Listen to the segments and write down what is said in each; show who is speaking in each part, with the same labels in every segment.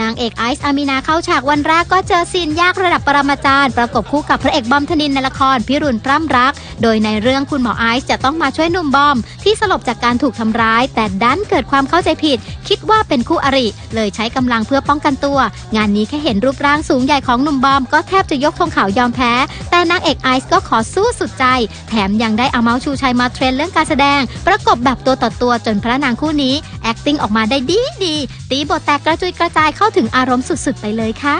Speaker 1: นางเอกไอซ์อามีนาเข้าฉากวันแรกก็เจอซีนยากระดับปรมาจารย์ ประกบคู่กับพระเอกบอมธนินในละครพิรุณพร่ำรัก โดยในเรื่องคุณหมอไอซ์จะต้องมาช่วยหนุ่มบอม ที่สลบจากการถูกทำร้าย แต่ดันเกิดความเข้าใจผิด คิดว่าเป็นคู่อริ เลยใช้กำลังเพื่อป้องกันตัว งานนี้แค่เห็นรูปร่างสูงใหญ่ของหนุ่มบอม ก็แทบจะยกธงขาวยอมแพ้ แต่นางเอกไอซ์ก็ขอสู้สุดใจ แถมยังได้เอาเมาส์ชูชัยมาเทรนเรื่องการแสดง ประกบแบบตัวต่อตัวจนพระนางคู่นี้ acting ออกมาได้ดีดีตีบทแตกกระจุยกระจายเข้าถึงอารมณ์สุดๆ ไปเลยค่ะ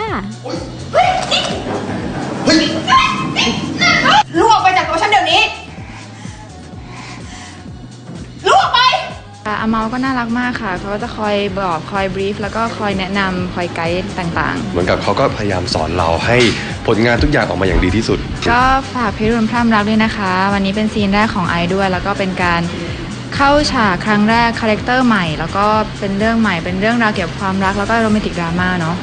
Speaker 2: อาเมา
Speaker 3: ก็น่ารักมากค่ะ เขาก็จะคอยบอกคอยบรีฟแล้วก็คอยแนะนำคอยไกด์ต่าง
Speaker 4: เหมือนกับเขาก็พยายามสอนเราให้ผลงานทุกอย่างออกมาอย่างดีที่สุด
Speaker 3: ๆ ก็ฝากพิรุณพร่ำรักด้วยนะคะ วันนี้เป็นซีนแรกของไอด้วย แล้วก็เป็นการเข้าฉากครั้งแรกคาแรคเตอร์ใหม่ แล้วก็เป็นเรื่องใหม่เป็นเรื่องราวเกี่ยวกับความรักแล้วก็โรแมนติกดราม่าเนาะ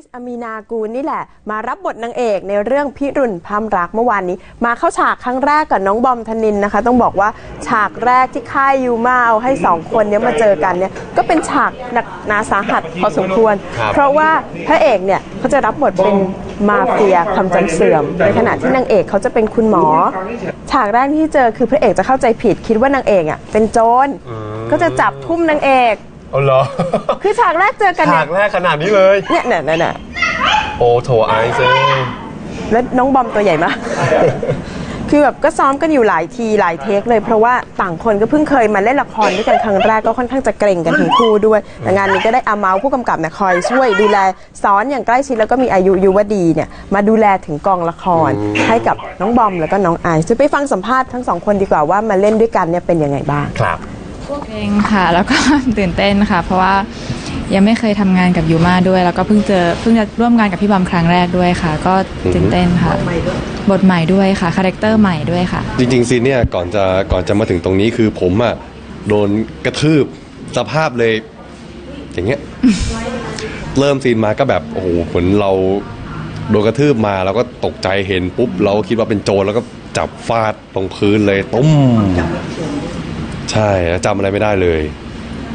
Speaker 5: น้องไอซ์อามีนากูลนี่แหละ มารับบทนางเอกในเรื่องพิรุณพามรักเมื่อวานนี้ มาเข้าฉากครั้งแรกกับน้องบอมธนินนะคะ ต้องบอกว่าฉากแรกที่ค่ายยูมาเอาให้สองคนเนี้ยมาเจอกันเนี่ยก็เป็นฉากหนักหนาสาหัสพอสมควร
Speaker 4: ครับ
Speaker 5: เพราะว่าพระเอกเนี่ยเขาจะรับบทเป็นมาเฟียความจำเสื่อม ในขณะที่นางเอกเขาจะเป็นคุณหมอ ฉากแรกที่เจอคือพระเอกจะเข้าใจผิดคิดว่านางเอกอะเป็นโจรก็จะจับทุ่มนางเอก
Speaker 4: เอาเหรอ
Speaker 5: คือฉากแรกเจอกันเนี่
Speaker 4: ฉายกแรกขนาดนี้เลย
Speaker 5: เนี่ยเนี่ยเนี่ยเนี่ย
Speaker 4: โอ้โถไอซ์เอ้ย
Speaker 5: แล้วน้องบอมตัวใหญ่มาก คือแบบก็ซ้อมกันอยู่หลายทีหลายเทคเลย เพราะว่าต่างคนก็เพิ่งเคยมาเล่นละครด้วยกันครั้งแรกก็ค่อนข้างจะเกรงกันทั้งคู่ด้วย แต่งานนี้ก็ได้อาเมาผู้กำกับเนี่ยคอยช่วยดูแลสอนอย่างใกล้ชิดแล้วก็มีอายุยุวดีเนี่ยมาดูแลถึงกองละคร ให้กับน้องบอมแล้วก็น้องไอซ์จะไปฟังสัมภาษณ์ทั้งสองคนดีกว่าว่ามาเล่นด้วยกันเนี่ยเป็นยังไงบ้าง
Speaker 4: ครับ
Speaker 3: เองค่ะ แล้วก็ ตื่นเต้นค่ะ เพราะว่ายังไม่เคยทำงานกับยูมาด้วย แล้วก็เพิ่งเจอเพิ่งจะร่วมงานกับพี่บอมครั้งแรกด้วยค่ะ ก็ตื่นเต้นค่ะ บทใหม่ด้วยค่ะคาแรคเตอร์ใหม่ด้วยค่ะ
Speaker 4: จริงๆซีนเนี่ยก่อนจะก่อนจะมาถึงตรงนี้คือผมอะโดนกระทืบสภาพเลย อย่างเงี้ย เริ่มซีนมาก็แบบโอ้โหเหมือนเราโดนกระทืบมาแล้วก็ตกใจเห็นปุ๊บ เราคิดว่าเป็นโจรแล้วก็จับฟาดตรงพื้นเลยตุ้ม ใช่แล้วจำอะไรไม่ได้เลย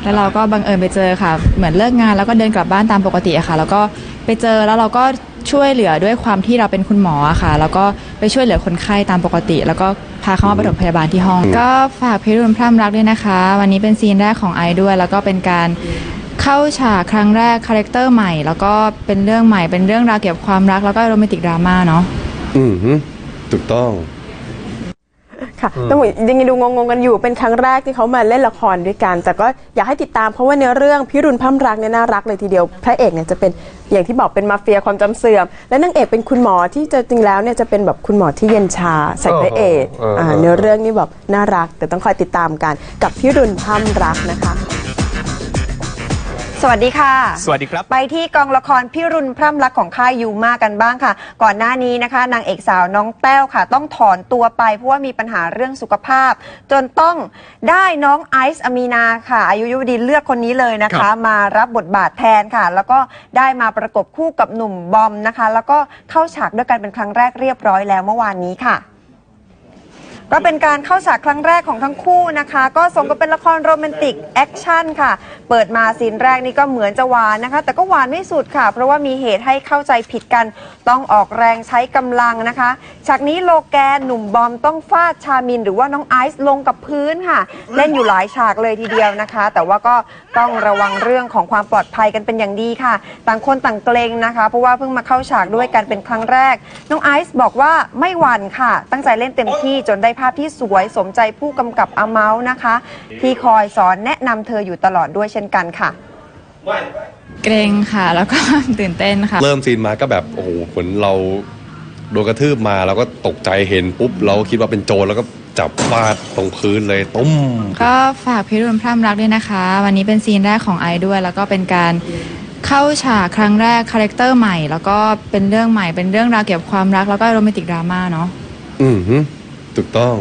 Speaker 3: แล้วเราก็บังเอิญไปเจอค่ะ เหมือนเลิกงานแล้วก็เดินกลับบ้านตามปกติอะค่ะ แล้วก็ไปเจอแล้วเราก็ช่วยเหลือด้วยความที่เราเป็นคุณหมออะค่ะ แล้วก็ไปช่วยเหลือคนไข้ตามปกติ แล้วก็พาเขามาปฐมพยาบาลที่ห้อง ก็ฝากพิรุณพร่ำรักด้วยนะคะ วันนี้เป็นซีนแรกของไอด้วย แล้วก็เป็นการเข้าฉากครั้งแรกคาแรคเตอร์ใหม่ แล้วก็เป็นเรื่องใหม่เป็นเรื่องราวเกี่ยวกับความรักแล้วก็โรแมนติกดราม่าเนาะ
Speaker 4: อืมฮึถูกต้อง
Speaker 5: ค่ะต้องยังดูงงๆกันอยู่เป็นครั้งแรกที่เขามาเล่นละครด้วยกัน แต่ก็อยากให้ติดตามเพราะว่าเนื้อเรื่องพิรุณพัมรักเนี่ยน่ารักเลยทีเดียวพระเอกเนี่ยจะเป็นอย่างที่บอกเป็นมาเฟียความจำเสื่อม และนางเอกเป็นคุณหมอที่จะจริงแล้วเนี่ยจะเป็นแบบคุณหมอที่เย็นชาใส่พระเอก
Speaker 4: เออเออเออ
Speaker 5: อ่าเนื้อเรื่องนี่แบบน่ารักแต่ต้องคอยติดตามกันกับพิรุณพัมรักนะคะ
Speaker 2: สวัสดีค่ะ
Speaker 6: สวัสดีครับ
Speaker 2: ไปที่กองละครพิรุณพร่ำรักของค่ายยูมากันบ้างค่ะ ก่อนหน้านี้นะคะ นางเอกสาวน้องแต้วค่ะ ต้องถอนตัวไปเพราะว่ามีปัญหาเรื่องสุขภาพ จนต้องได้น้องไอซ์อามีนาค่ะ อายุยุวดีเลือกคนนี้เลยนะ
Speaker 6: ครั
Speaker 2: คะ
Speaker 6: บ
Speaker 2: มารับบทบาทแทนค่ะ แล้วก็ได้มาประกบคู่กับหนุ่มบอมนะคะ แล้วก็เข้าฉากด้วยกันเป็นครั้งแรกเรียบร้อยแล้วเมื่อวานนี้ค่ะ ก็เป็นการเข้าฉากครั้งแรกของทั้งคู่นะคะ ก็สมกับเป็นละครโรแมนติกแอคชั่นค่ะ เปิดมาซีนแรกนี่ก็เหมือนจะหวานนะคะ แต่ก็หวานไม่สุดค่ะ เพราะว่ามีเหตุให้เข้าใจผิดกัน ต้องออกแรงใช้กำลังนะคะฉากนี้โลแกนหนุ่มบอมต้องฟาดชามิน หรือว่าน้องไอซ์ลงกับพื้นค่ะ เล่นอยู่หลายฉากเลยทีเดียวนะคะ แต่ว่าก็ต้องระวังเรื่องของความปลอดภัยกันเป็นอย่างดีค่ะ ต่างคนต่างเกรงนะคะเพราะว่าเพิ่งมาเข้าฉากด้วยกันเป็นครั้งแรก น้องไอซ์บอกว่าไม่หวั่นค่ะ ตั้งใจเล่นเต็มที่จนได้ภาพที่สวยสมใจผู้กำกับอาเมาส์นะคะ ที่คอยสอนแนะนำเธออยู่ตลอดด้วยเช่นกันค่ะ
Speaker 3: เกรงค่ะ แล้วก็ ตื่นเต้นค่ะ
Speaker 4: เริ่มซีนมาก็แบบโอ้โหเหมือนเราโดนกระทืบมาแล้วก็ตกใจเห็นปุ๊บ เราคิดว่าเป็นโจรแล้วก็จับฟาดตรงพื้นเลยตุ้ม
Speaker 3: ก็ฝากพิรุณพร่ำรักด้วยนะคะ วันนี้เป็นซีนแรกของไอด้วย แล้วก็เป็นการเข้าฉากครั้งแรกคาแรคเตอร์ใหม่ แล้วก็เป็นเรื่องใหม่เป็นเรื่องราวเกี่ยวกับความรักแล้วก็โรแมนติกดราม่าเนาะ
Speaker 4: อืมฮึ ถูกต้อง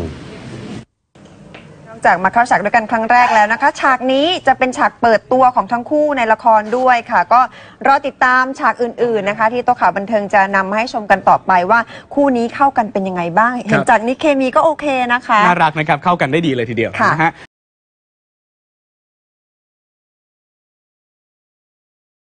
Speaker 2: นอกจากมาเข้าฉากด้วยกันครั้งแรกแล้วนะคะ ฉากนี้จะเป็นฉากเปิดตัวของทั้งคู่ในละครด้วยค่ะ ก็รอติดตามฉากอื่นๆนะคะ ที่โต๊ะข่าวบันเทิงจะนำมาให้ชมกันต่อไปว่าคู่นี้เข้ากันเป็นยังไงบ้าง เห็นจากนี้เคมีก็โอเคนะคะ
Speaker 6: น่ารักนะครับ เข้ากันได้ดีเลยทีเดียว
Speaker 2: ค่ะ
Speaker 6: นะฮะ